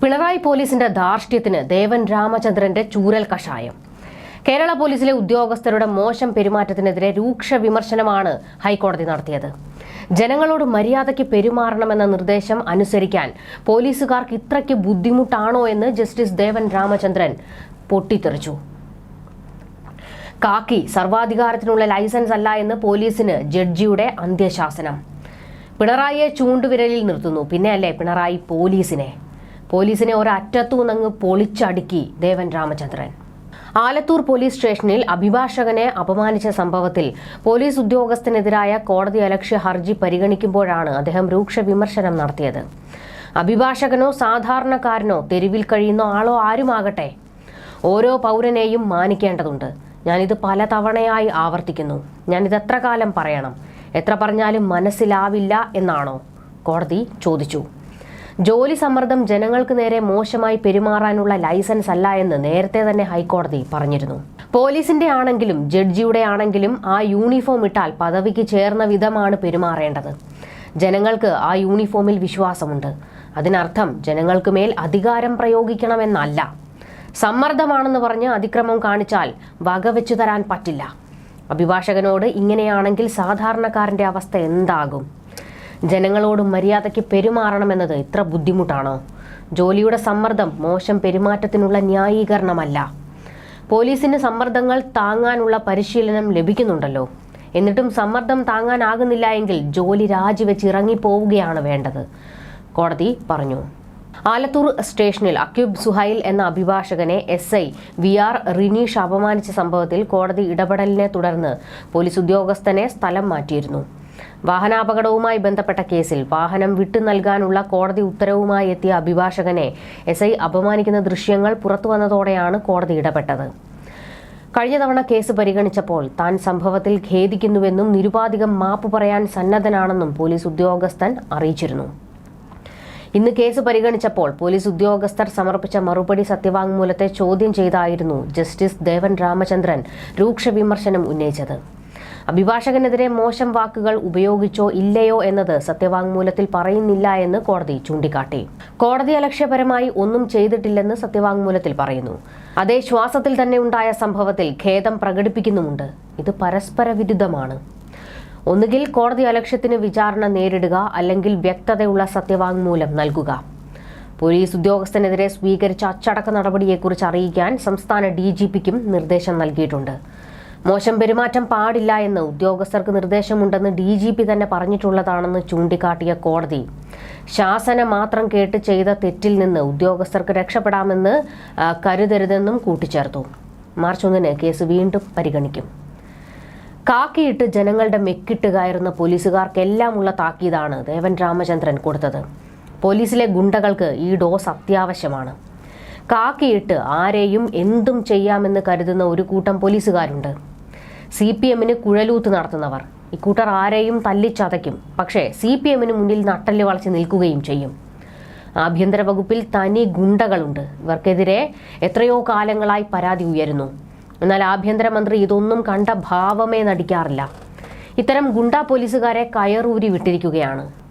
പിണറായി പോലീസിന്റെ ധാർഷ്ട്യത്തിന് ദേവൻ രാമചന്ദ്രന്റെ ചൂരൽ കഷായം. കേരള പോലീസിലെ ഉദ്യോഗസ്ഥരുടെ മോശം പെരുമാറ്റത്തിനെതിരെ രൂക്ഷ വിമർശനമാണ് ഹൈക്കോടതി നടത്തിയത്. ജനങ്ങളോട് മര്യാദയ്ക്ക് പെരുമാറണമെന്ന നിർദ്ദേശം അനുസരിക്കാൻ പോലീസുകാർക്ക് ഇത്രയ്ക്ക് ബുദ്ധിമുട്ടാണോ എന്ന് ജസ്റ്റിസ് ദേവൻ രാമചന്ദ്രൻ പൊട്ടിത്തെറിച്ചു. കാക്കി സർവാധികാരത്തിനുള്ള ലൈസൻസ് അല്ല എന്ന് പോലീസിന് ജഡ്ജിയുടെ അന്ത്യശാസനം. പിണറായിയെ ചൂണ്ടുവിരലിൽ നിർത്തുന്നു. പിന്നെയല്ലേ പിണറായി പോലീസിനെ? പോലീസിനെ ഒരറ്റത്തു നിന്നങ്ങ് പൊളിച്ചടുക്കി ദേവൻ രാമചന്ദ്രൻ. ആലത്തൂർ പോലീസ് സ്റ്റേഷനിൽ അഭിഭാഷകനെ അപമാനിച്ച സംഭവത്തിൽ പോലീസ് ഉദ്യോഗസ്ഥനെതിരായ കോടതി അലക്ഷ്യ ഹർജി പരിഗണിക്കുമ്പോഴാണ് അദ്ദേഹം രൂക്ഷ വിമർശനം നടത്തിയത്. അഭിഭാഷകനോ സാധാരണക്കാരനോ തെരുവിൽ കഴിയുന്ന ആളോ ആരുമാകട്ടെ? ഓരോ പൗരനെയും മാനിക്കേണ്ടതുണ്ട്. ഞാനിത് പല തവണയായി ആവർത്തിക്കുന്നു. ഞാനിത് എത്ര കാലം പറയണം? എത്ര പറഞ്ഞാലും മനസ്സിലാവില്ല എന്നാണോ? കോടതി ചോദിച്ചു. ജോലി സമ്മർദ്ദം ജനങ്ങൾക്ക് നേരെ മോശമായി പെരുമാറാനുള്ള ലൈസൻസ് അല്ല എന്ന് നേരത്തെ തന്നെ ഹൈക്കോടതി പറഞ്ഞിരുന്നു. പോലീസിന്റെ ആണെങ്കിലും ജഡ്ജിയുടെ ആണെങ്കിലും ആ യൂണിഫോം ഇട്ടാൽ പദവിക്ക് ചേർന്ന വിധമാണ് പെരുമാറേണ്ടത്. ജനങ്ങൾക്ക് ആ യൂണിഫോമിൽ വിശ്വാസമുണ്ട്. അതിനർത്ഥം ജനങ്ങൾക്ക് മേൽ അധികാരം പ്രയോഗിക്കണമെന്നല്ല. സമ്മർദ്ദമാണെന്ന് പറഞ്ഞ് അതിക്രമം കാണിച്ചാൽ വകവെച്ചു തരാൻ പറ്റില്ല. അഭിഭാഷകനോട് ഇങ്ങനെയാണെങ്കിൽ സാധാരണക്കാരന്റെ അവസ്ഥ എന്താകും? ജനങ്ങളോട് മര്യാദയ്ക്ക് പെരുമാറണമെന്നത് ഇത്ര ബുദ്ധിമുട്ടാണോ. ജോലിയുടെ സമ്മർദ്ദം മോശം പെരുമാറ്റത്തിനുള്ള ന്യായീകരണമല്ല. പോലീസിന് സമ്മർദ്ദങ്ങൾ താങ്ങാനുള്ള പരിശീലനം ലഭിക്കുന്നുണ്ടല്ലോ. എന്നിട്ടും സമ്മർദ്ദം താങ്ങാനാകുന്നില്ല എങ്കിൽ ജോലി രാജിവെച്ച് ഇറങ്ങിപ്പോവുകയാണ് വേണ്ടത്. കോടതി പറഞ്ഞു. ആലത്തൂർ സ്റ്റേഷനിൽ അക്യൂബ് സുഹൈൽ എന്ന അഭിഭാഷകനെ S I V R Rineesh അപമാനിച്ച സംഭവത്തിൽ കോടതി ഇടപെടലിനെ തുടർന്ന് പോലീസ് ഉദ്യോഗസ്ഥനെ സ്ഥലം മാറ്റിയിരുന്നു. വാഹനാപകടവുമായി ബന്ധപ്പെട്ട കേസിൽ വാഹനം വിട്ടു നൽകാനുള്ള കോടതി ഉത്തരവുമായി എത്തിയ അഭിഭാഷകനെ എസ് ഐ അപമാനിക്കുന്ന ദൃശ്യങ്ങൾ പുറത്തുവന്നതോടെയാണ് കോടതി ഇടപെട്ടത്. കഴിഞ്ഞ തവണ കേസ് പരിഗണിച്ചപ്പോൾ താൻ സംഭവത്തിൽ ഖേദിക്കുന്നുവെന്നും നിരുപാധികം മാപ്പ് പറയാൻ സന്നദ്ധനാണെന്നും പോലീസ് ഉദ്യോഗസ്ഥൻ അറിയിച്ചിരുന്നു. ഇന്ന് കേസ് പരിഗണിച്ചപ്പോൾ പോലീസ് ഉദ്യോഗസ്ഥർ സമർപ്പിച്ച മറുപടി സത്യവാങ്മൂലത്തെ ചോദ്യം ചെയ്തായിരുന്നു ജസ്റ്റിസ് ദേവൻ രാമചന്ദ്രൻ രൂക്ഷ വിമർശനം ഉന്നയിച്ചത്. അഭിഭാഷകനെതിരെ മോശം വാക്കുകൾ ഉപയോഗിച്ചോ ഇല്ലയോ എന്നത് സത്യവാങ്മൂലത്തിൽ പറയുന്നില്ല എന്ന് കോടതി ചൂണ്ടിക്കാട്ടി. കോടതി അലക്ഷ്യപരമായി ഒന്നും ചെയ്തിട്ടില്ലെന്ന് സത്യവാങ്മൂലത്തിൽ പറയുന്നു. അതേ ശ്വാസത്തിൽ തന്നെ ഉണ്ടായ സംഭവത്തിൽ ഖേദം പ്രകടിപ്പിക്കുന്നുമുണ്ട്. ഇത് പരസ്പര വിരുദ്ധമാണ് ഒന്നുകിൽ കോടതി അലക്ഷ്യത്തിന് വിചാരണ നേരിടുക അല്ലെങ്കിൽ വ്യക്തതയുള്ള സത്യവാങ്മൂലം നൽകുക. പോലീസ് ഉദ്യോഗസ്ഥനെതിരെ സ്വീകരിച്ച അച്ചടക്ക നടപടിയെക്കുറിച്ച് അറിയിക്കാൻ സംസ്ഥാന ഡി ജി പിക്കും നിർദ്ദേശം നൽകിയിട്ടുണ്ട്. മോശം പെരുമാറ്റം പാടില്ല എന്ന് ഉദ്യോഗസ്ഥർക്ക് നിർദ്ദേശമുണ്ടെന്ന് ഡി ജി പി തന്നെ പറഞ്ഞിട്ടുള്ളതാണെന്ന് ചൂണ്ടിക്കാട്ടിയ കോടതി. ശാസന മാത്രം കേട്ട് ചെയ്ത തെറ്റിൽ നിന്ന് ഉദ്യോഗസ്ഥർക്ക് രക്ഷപ്പെടാമെന്ന് കരുതരുതെന്നും കൂട്ടിച്ചേർത്തു. മാർച്ച് ഒന്നിന് കേസ് വീണ്ടും പരിഗണിക്കും. കാക്കിയിട്ട് ജനങ്ങളുടെ മെക്കിട്ട് കയറുന്ന പോലീസുകാർക്കെല്ലാമുള്ള താക്കീതാണ് ദേവൻ രാമചന്ദ്രൻ കൊടുത്തത്. പോലീസിലെ ഗുണ്ടകൾക്ക് ഈ ഡോസ് അത്യാവശ്യമാണ്. കാക്കിയിട്ട് ആരെയും എന്തും ചെയ്യാമെന്ന് കരുതുന്ന ഒരു കൂട്ടം പോലീസുകാരുണ്ട്. സി പി എമ്മിന് കുഴലൂത്ത് നടത്തുന്നവർ. ഇക്കൂട്ടർ ആരെയും തല്ലിച്ചതയ്ക്കും. പക്ഷേ സി പി എമ്മിന് മുന്നിൽ നട്ടൽ വളച്ച് നിൽക്കുകയും ചെയ്യും. ആഭ്യന്തര വകുപ്പിൽ തനി ഗുണ്ടകളുണ്ട്. ഇവർക്കെതിരെ എത്രയോ കാലങ്ങളായി പരാതി ഉയരുന്നു. എന്നാൽ ആഭ്യന്തരമന്ത്രി ഇതൊന്നും കണ്ട ഭാവമേ നടിക്കാറില്ല. ഇത്തരം ഗുണ്ട പോലീസുകാരെ കയറൂരി വിട്ടിരിക്കുകയാണ്.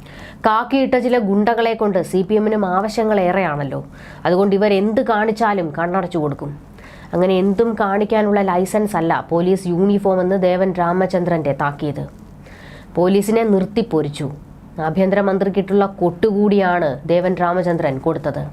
കാക്കിയിട്ട ചില ഗുണ്ടകളെ കൊണ്ട് സി പി എമ്മിനും ആവശ്യങ്ങൾ ഏറെയാണല്ലോ. അതുകൊണ്ട് ഇവർ എന്ത് കാണിച്ചാലും കണ്ണടച്ചു കൊടുക്കും. അങ്ങനെ എന്തും കാണിക്കാനുള്ള ലൈസൻസ് അല്ല പോലീസ് യൂണിഫോം എന്ന് ദേവൻ രാമചന്ദ്രന്റെ താക്കീത് പോലീസിനെ നിർത്തിപ്പൊരിച്ചു. ആഭ്യന്തരമന്ത്രിക്കിട്ടുള്ള കൊട്ടുകൂടിയാണ് ദേവൻ രാമചന്ദ്രൻ കൊടുത്തത്.